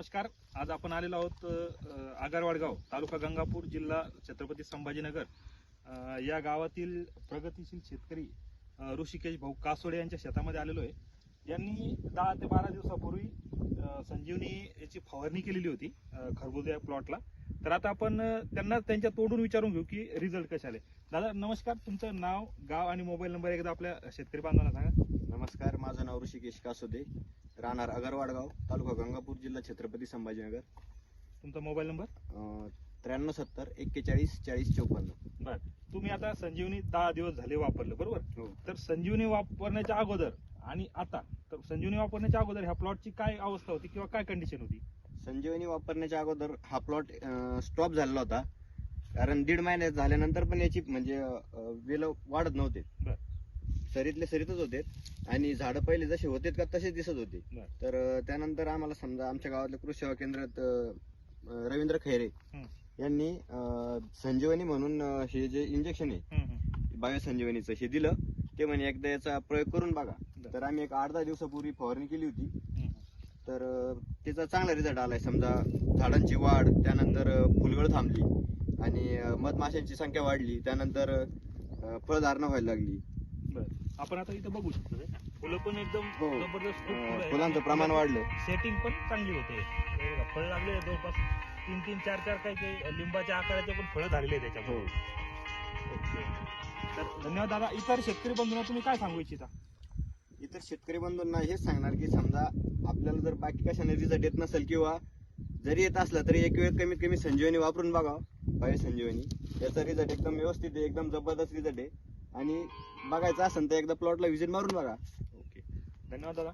नमस्कार. आज आपण आलेलो आहोत आगारवाडगाव तालुका गंगापूर जिल्हा छत्रपती संभाजीनगर. या गावातील प्रगतीशील शेतकरी ऋषिकेश भाऊ कासोडे यांच्या शेतामध्ये आलेलो आहे. यांनी दहा ते बारा दिवसापूर्वी संजीवनी याची फवारणी केलेली होती खरबुज या प्लॉटला. तर आता आपण त्यांना त्यांच्या तोडून विचारून घेऊ की रिझल्ट कसे आले. दादा नमस्कार. तुमचं नाव गाव आणि मोबाईल नंबर एकदा आपल्या शेतकरी बांधवांना सांगा. नमस्कार. माझं नाव ऋषिकेश कासोदे राहणार अगरवाडगाव तालुका गंगापूर जिल्हा छत्रपती संभाजीनगर. तुमचा मोबाईल नंबर? त्र्याण्णव सत्तर एक्केचाळीस चाळीस चौपन्न. बर. तुम्ही आता संजीवनी दहा दिवस झाले वापरलं बरोबर? हो. तर संजीवनी वापरण्याच्या अगोदर आणि आता तर संजीवनी वापरण्याच्या अगोदर ह्या प्लॉटची काय अवस्था होती किंवा काय कंडिशन होती? संजीवनी वापरण्याच्या अगोदर हा प्लॉट स्टॉप झालेला होता. कारण दीड महिन्यात झाल्यानंतर पण याची म्हणजे अं, वेल वाढत नव्हते. बर. सरीतले सरीतच होते आणि झाडं पहिले जसे होते का तसेच दिसत होते. तर त्यानंतर आम्हाला समजा आमच्या गावातल्या कृषी सेवा केंद्रात रवींद्र खैरे. यांनी संजीवनी म्हणून हे जे इंजेक्शन आहे. बायो संजीवनीचं हे दिलं ते म्हणे एकदा याचा प्रयोग करून बघा. तर आम्ही एक आठ दहा दिवसापूर्वी फवारणी केली होती. तर त्याचा चांगला रिझल्ट आलाय समजा झाडांची वाढ त्यानंतर फुलगळ थांबली आणि मधमाशांची संख्या वाढली त्यानंतर फळधारणा व्हायला लागली आपण आता इथं बघू शकतो हे. फुलं पण एकदम हो. जबरदस्त खूप फुलं अं, आहेत. फुलांचं प्रमाण वाढलं. सेटिंग पण चांगली होते. हे बघा, फळ लागले जवळपास. तीन तीन चार चार काही काही लिंबाच्या आकाराचे पण फळं झालेले आहेत हो. त्याच्यामध्ये ओके. तर धन्यवाद दादा. इतर शेतकरी बंधूंना तुम्ही काय सांगू इच्छिता? इतर शेतकरी बंधूंना हेच सांगणार की समजा आपल्याला जर बाकी कशाने रिझल्ट येत नसेल किंवा जरी येत असला तरी एक वेळ कमीत कमी संजीवनी वापरून बघा बायो संजीवनी याचा रिझल्ट एकदम व्यवस्थित आहे एकदम जबरदस्त रिझल्ट आहे. आणि बघायचं असेल तर एकदा प्लॉटला व्हिजिट मारून बघा. ओके. धन्यवाद दादा.